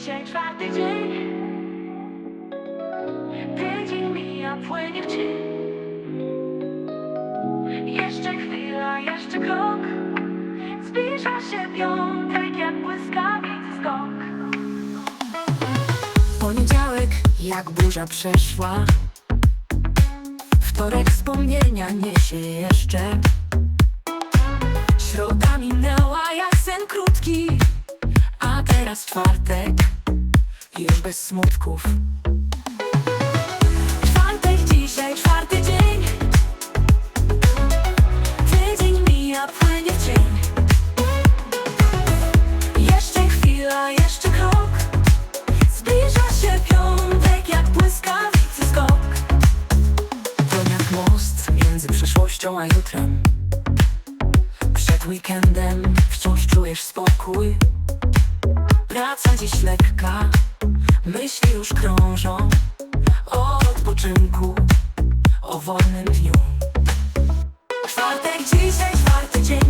dzisiaj czwarty dzień. Tydzień mija, płynie w cień. Jeszcze chwila, jeszcze krok. Zbliża się piątek jak błyskawicy skok. Poniedziałek jak burza przeszła. Wtorek wspomnienia niesie jeszcze. Środa minęła jak sen krótki teraz czwartek. Już bez smutków. Czwartek dzisiaj, czwarty dzień. Tydzień mija, płynie w cień. Jeszcze chwila, jeszcze krok. Zbliża się piątek jak błyskawicy skok. To jak most między przeszłością a jutrem. Przed weekendem wciąż czujesz spokój Praca dziś lekka, myśli już krążą O odpoczynku, o wolnym dniu. Czwartek dzisiaj, czwarty dzień.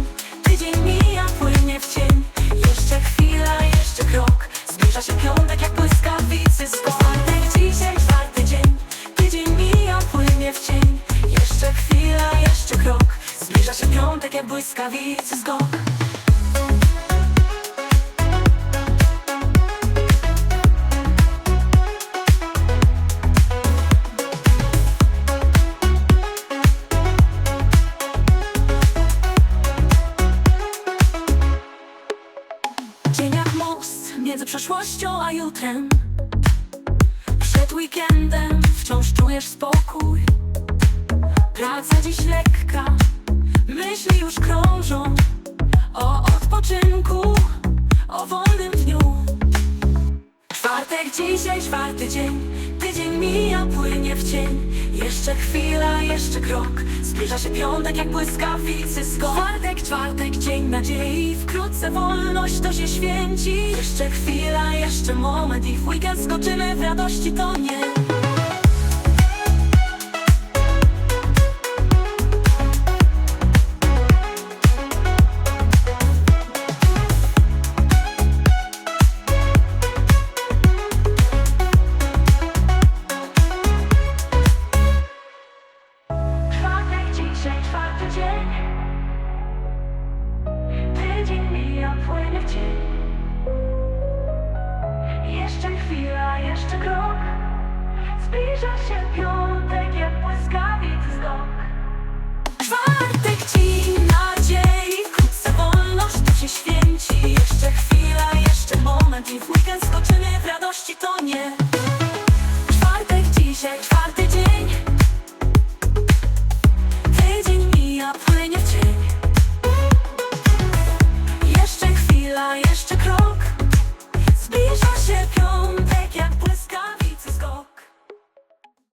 Tydzień mija, płynie w cień. Jeszcze chwila, jeszcze krok. Zbliża się piątek jak błyskawicy skok Czwartek dzisiaj, czwarty dzień. Tydzień mija, płynie w cień. Jeszcze chwila, jeszcze krok. Zbliża się piątek jak błyskawicy skok Dzień przeszłością a jutrem? Przed weekendem wciąż czujesz spokój. Praca dziś lekka, myśli już krążą. O odpoczynku, o wolnym dniu. Czwartek dzisiaj, czwarty dzień. Tydzień mija, płynie w cień Jeszcze chwila, jeszcze krok. Zbliża się piątek jak błyskawicy skok. Czwartek, czwartek, dzień nadziei. Wkrótce wolność to się święci. Jeszcze chwila, jeszcze moment I w weekend skoczymy w radości to nie dzisiaj, czwarty dzień. Tydzień mija, płynie w cień Jeszcze chwila, jeszcze krok. Zbliża się piątek